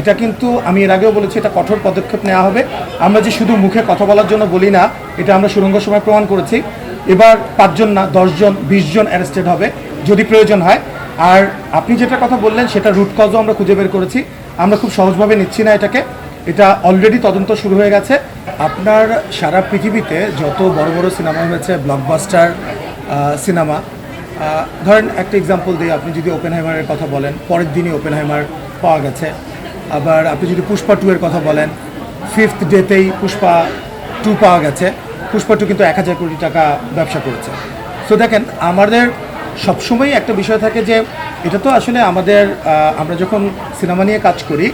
এটা কিন্তু আমি এর আগেও বলেছি, এটা কঠোর পদক্ষেপ নেওয়া হবে। আমরা যে শুধু মুখে কথা বলার জন্য বলি না, এটা আমরা সুরঙ্গ সময় প্রমাণ করেছি। এবার পাঁচজন না, দশজন, বিশজন অ্যারেস্টেড হবে, যদি প্রয়োজন হয়। আর আপনি যেটা কথা বললেন, সেটা রুট কজও আমরা খুঁজে বের করেছি। আমরা খুব সহজভাবে নিচ্ছি না এটাকে। এটা অলরেডি তদন্ত শুরু হয়ে গেছে। আপনার সারা পৃথিবীতে যত বড় বড় সিনেমা হয়েছে ব্লকবাস্টার সিনেমা ধরেন একটা এক্সাম্পল দিই আপনি যদি ওপেন হাইমারের কথা বলেন, পরের দিনই ওপেন হাইমার পাওয়া গেছে। আবার আপনি যদি পুষ্পা টু এর কথা বলেন ফিফথ ডেতেই পুষ্পা টু পাওয়া গেছে। পুষ্পা টু কিন্তু এক হাজার কোটি টাকা ব্যবসা করেছে। সো দেখেন, আমাদের সবসময়ই একটা বিষয় থাকে যে, এটা তো আসলে আমাদের আমরা যখন সিনেমা নিয়ে কাজ করি,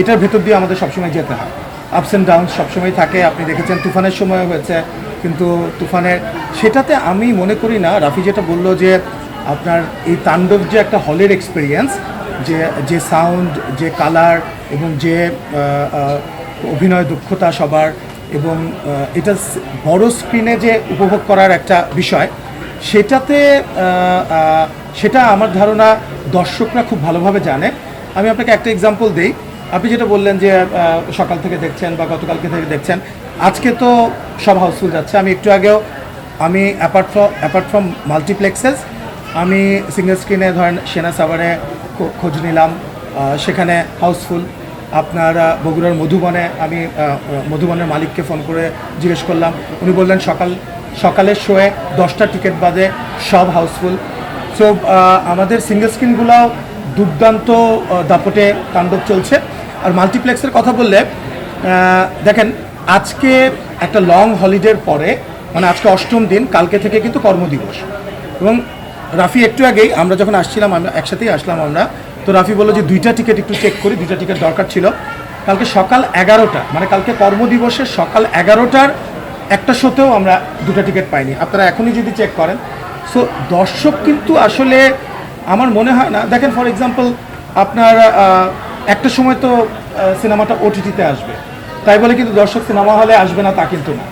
এটার ভেতর দিয়ে আমাদের সবসময় যেতে হয়। আপস অ্যান্ড ডাউন সবসময় থাকে। আপনি দেখেছেন তুফানের সময় হয়েছে, কিন্তু তুফানের, সেটাতে আমি মনে করি না, রাফি যেটা বলল যে, আপনার এই তাণ্ডব যে একটা হলের এক্সপিরিয়েন্স যে যে সাউন্ড যে কালার এবং যে অভিনয় দক্ষতা সবার এবং এটা বড় স্ক্রিনে যে উপভোগ করার একটা বিষয়, সেটাতে সেটা আমার ধারণা দর্শকরা খুব ভালোভাবে জানে। আমি আপনাকে একটা এক্সাম্পল দিই। আপনি যেটা বললেন যে সকাল থেকে দেখছেন বা গতকালকে থেকে দেখছেন, আজকে তো সব হাউসফুল যাচ্ছে। আমি একটু আগেও, আমি apart from apart from multiplexes আমি সিঙ্গেল স্ক্রিনে ধরেন সেনা সাভারে খোঁজ নিলাম সেখানে হাউসফুল। আপনারা বগুড়ার মধুবনে আমি মধুবনের মালিককে ফোন করে জিজ্ঞেস করলাম। উনি বললেন, সকাল, সকালের শোয়ে দশটা টিকিট বাদে সব হাউসফুল। সো আমাদের সিঙ্গেল স্ক্রিনগুলোও দুর্দান্ত দাপটে তাণ্ডব চলছে। আর মাল্টিপ্লেক্সের কথা বললে দেখেন, আজকে একটা লং হলিডের পরে মানে আজকে অষ্টম দিন, কালকে থেকে কিন্তু কর্মদিবস। এবং রাফি, একটু আগেই আমরা যখন আসছিলাম, আমরা একসাথেই আসলাম আমরা তো রাফি বলল যে দুইটা টিকিট একটু চেক করি, দুইটা টিকিট দরকার ছিল। কালকে সকাল এগারোটা মানে কালকে কর্মদিবসের সকাল এগারোটার একটা শোতেও আমরা দুটো টিকিট পাইনি। আপনারা এখনই যদি চেক করেন। সো দর্শক কিন্তু আসলে আমার মনে হয় না, দেখেন ফর এক্সাম্পল আপনার একটা সময় তো সিনেমাটা ওটিটিতে আসবে। তাই বলে কিন্তু দর্শক সিনেমা হলে আসবে না তা কিন্তু না।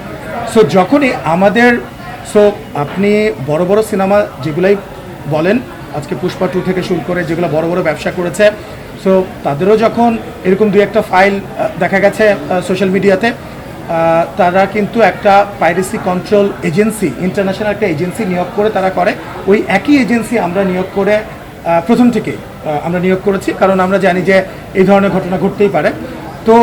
সো যখনই আমাদের সো আপনি বড় বড় সিনেমা যেগুলাই বলেন আজকে পুষ্পা টু থেকে শুরু করে যেগুলো বড় বড় ব্যবসা করেছে। সো তাদেরও যখন এরকম দুই একটা ফাইল দেখা গেছে সোশ্যাল মিডিয়াতে তারা কিন্তু একটা পাইরেসি কন্ট্রোল এজেন্সি ইন্টারন্যাশনাল একটা এজেন্সি নিয়োগ করে তারা করে। ওই একই এজেন্সি আমরা নিয়োগ করে প্রথম থেকে আমরা নিয়োগ করেছি। কারণ আমরা জানি যে এই ধরনের ঘটনা ঘটতেই পারে। তো,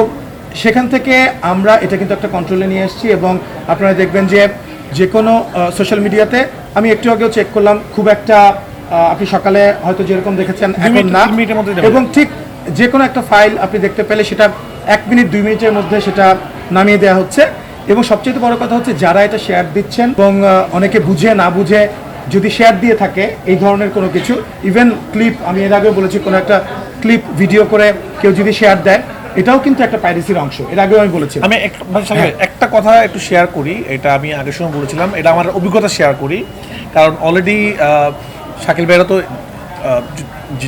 সেখান থেকে আমরা এটা কিন্তু একটা কন্ট্রোলে নিয়ে এসেছি এবং আপনারা দেখবেন যে যে কোনো সোশ্যাল মিডিয়াতে আমি একটু আগেও চেক করলাম, খুব একটা আপনি সকালে হয়তো যেরকম দেখেছেন এখন না। এবং ঠিক যে কোনো একটা ফাইল আপনি দেখতে পেলে সেটা এক মিনিট দুই মিনিটের মধ্যে সেটা নামিয়ে দেওয়া হচ্ছে। এবং সবচেয়ে বড় কথা হচ্ছে যারা এটা শেয়ার দিচ্ছেন এবং অনেকে বুঝে না বুঝে যদি শেয়ার দিয়ে থাকে এই ধরনের কোনো কিছু ইভেন ক্লিপ আমি এর আগেও বলেছি কোনো একটা ক্লিপ ভিডিও করে কেউ যদি শেয়ার দেয় এটাও কিন্তু একটা পাইরেসির অংশ। এর আগেও আমি বলেছি। আমি ভাই, একটা কথা একটু শেয়ার করি এটা আমি আগের সময় বলেছিলাম এটা আমার অভিজ্ঞতা শেয়ার করি। কারণ অলরেডি শাকিল ভাইরা তো আহ,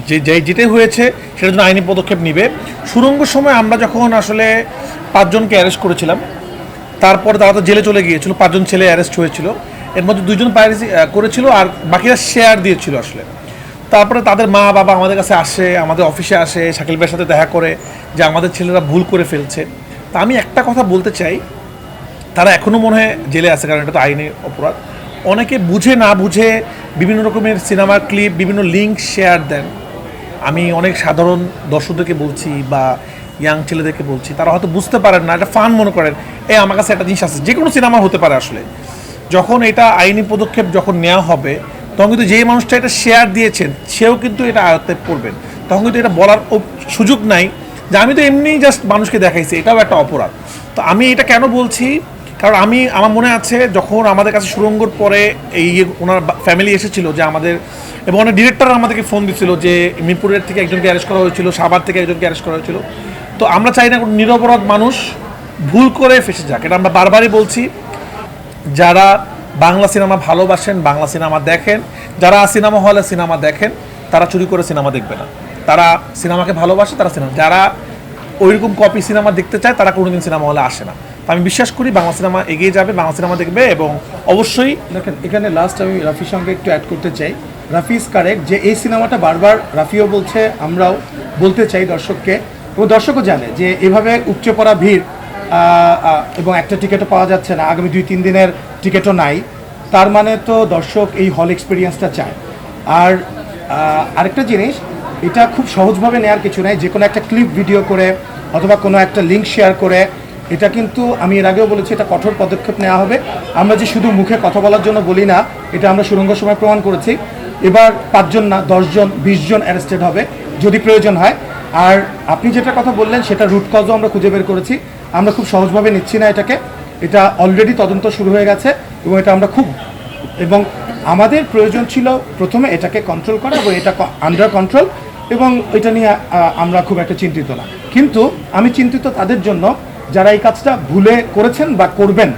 যে- যে যে- হয়েছে সেটার জন্য আইনি পদক্ষেপ নিবে। সুরঙ্গ সময় আমরা যখন আসলে পাঁচজনকে অ্যারেস্ট করেছিলাম তারপরে তারা তো জেলে চলে গিয়েছিল পাঁচজন ছেলে অ্যারেস্ট হয়েছিল। এর মধ্যে দুইজন পাইরেসি করেছিল আর বাকিরা শেয়ার দিয়েছিল আসলে। তারপরে তাদের মা বাবা আমাদের কাছে আসে আমাদের অফিসে আসে শাকিল ভাইয়ের সাথে দেখা করে যে আমাদের ছেলেরা ভুল করে ফেলছে। তা আমি একটা কথা বলতে চাই তারা এখনও মনে হয় জেলে আছে কারণ এটা তো আইনি অপরাধ। অনেকে বুঝে না বুঝে বিভিন্ন রকমের সিনেমার ক্লিপ, বিভিন্ন লিঙ্ক শেয়ার দেন। আমি অনেক সাধারণ দর্শকদেরকে বলছি বা ইয়াং ছেলেদেরকে বলছি, তারা হয়তো বুঝতে পারেন না এটা ফান মনে করেন এই আমার কাছে একটা জিনিস আছে। যে কোনো সিনেমা হতে পারে আসলে। যখন এটা আইনি পদক্ষেপ যখন নেওয়া হবে, তখন কিন্তু যেই মানুষটা এটা শেয়ার দিয়েছেন, সেও কিন্তু এটা আয়ত্তে পড়বেন তখন কিন্তু এটা বলার সুযোগ নাই যে, আমি তো এমনিই জাস্ট মানুষকে দেখাইছি। এটাও একটা অপরাধ। তো আমি এটা কেন বলছি? কারণ আমি, আমার মনে আছে যখন আমাদের কাছে সুরঙ্গর পরে এই ওনার ফ্যামিলি এসেছিল যে আমাদের, এবং অনেক ডিরেক্টর আমাদেরকে ফোন দিচ্ছিল যে মিরপুরের থেকে একজনকে অ্যারেস্ট করা হয়েছিল, সাভার থেকে একজনকে অ্যারেস্ট করা হয়েছিল। তো আমরা চাই না কোনো নিরপরাধ মানুষ ভুল করে ফেসে যাক। এটা আমরা বারবারই বলছি। যারা বাংলা সিনেমা ভালোবাসেন, বাংলা সিনেমা দেখেন, যারা সিনেমা হলে সিনেমা দেখেন, তারা চুরি করে সিনেমা দেখবে না। তারা সিনেমাকে ভালোবাসে, তারা সিনেমা, যারা ওইরকম কপি সিনেমা দেখতে চায়, তারা কোনোদিন সিনেমা হলে আসে না। আমি বিশ্বাস করি বাংলা সিনেমা এগিয়ে যাবে, বাংলা সিনেমা দেখবে এবং অবশ্যই দেখেন, এখানে লাস্ট আমি রাফির সঙ্গে একটু অ্যাড করতে চাই। রাফি ইজ কারেক্ট যে এই সিনেমাটা বারবার রাফিও বলছে, আমরাও বলতে চাই দর্শককে। এবং দর্শকও জানে যে এভাবে উপচে পড়া ভিড় এবং একটা টিকিটও পাওয়া যাচ্ছে না, আগামী দুই তিন দিনের টিকিটও নাই। তার মানে তো দর্শক এই হল এক্সপিরিয়েন্সটা চায়। আর আরেকটা জিনিস, এটা খুব সহজভাবে নেওয়ার কিছু নাই, যে কোনো একটা ক্লিপ ভিডিও করে অথবা কোনো একটা লিঙ্ক শেয়ার করে এটা কিন্তু আমি এর আগেও বলেছি, এটা কঠোর পদক্ষেপ নেওয়া হবে। আমরা যে শুধু মুখে কথা বলার জন্য বলি না, এটা আমরা সুরঙ্গ সময় প্রমাণ করেছি। এবার পাঁচজন না, দশজন, বিশজন অ্যারেস্টেড হবে, যদি প্রয়োজন হয়। আর আপনি যেটা কথা বললেন, সেটা রুট কজও আমরা খুঁজে বের করেছি। আমরা খুব সহজভাবে নিচ্ছি না এটাকে। এটা অলরেডি তদন্ত শুরু হয়ে গেছে এবং এটা আমরা খুব এবং আমাদের প্রয়োজন ছিল প্রথমে এটাকে কন্ট্রোল করা এবং এটা আন্ডার কন্ট্রোল এবং এটা নিয়ে আমরা খুব একটা চিন্তিত না। কিন্তু আমি চিন্তিত তাদের জন্য যারা এই কাজটা ভুলে করেছেন বা করবেন।